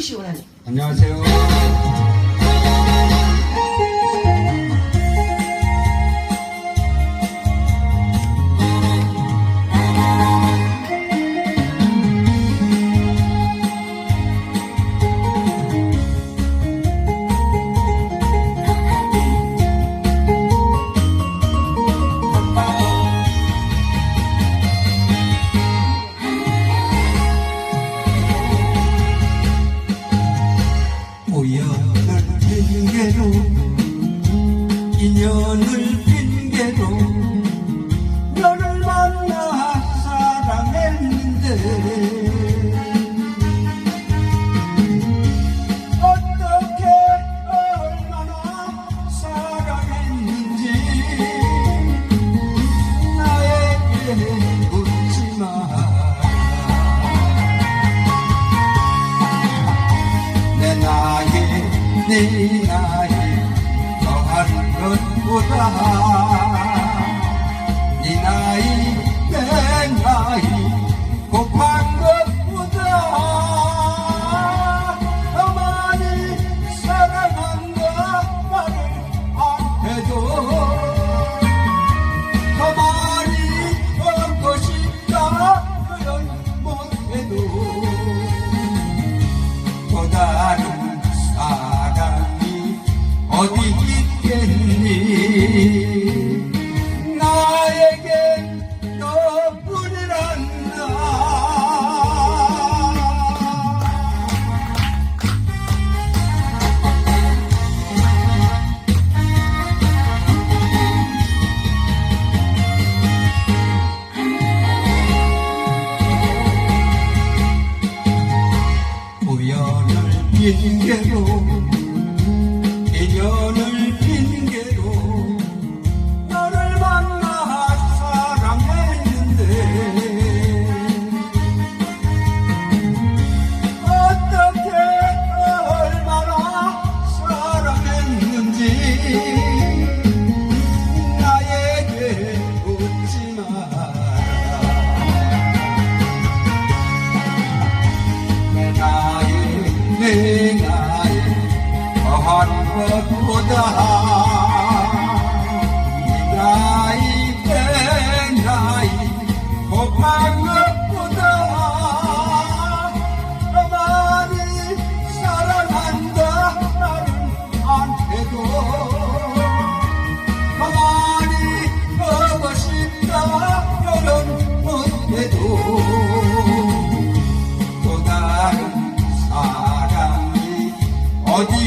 시원하네. 안녕하세요. 인연을 핑계로 너를 만나 사랑했는데 어떻게 얼마나 사랑했는지 나에게 묻지마. 내네 나이 더한 것보다 네 우연을 한 것보다 네 나이 내 나이 곱한 것보다 더 많이 사랑한다 나는 안 해도 더 많이 보고 싶다 표현 못해도 또 다른 사랑이 어디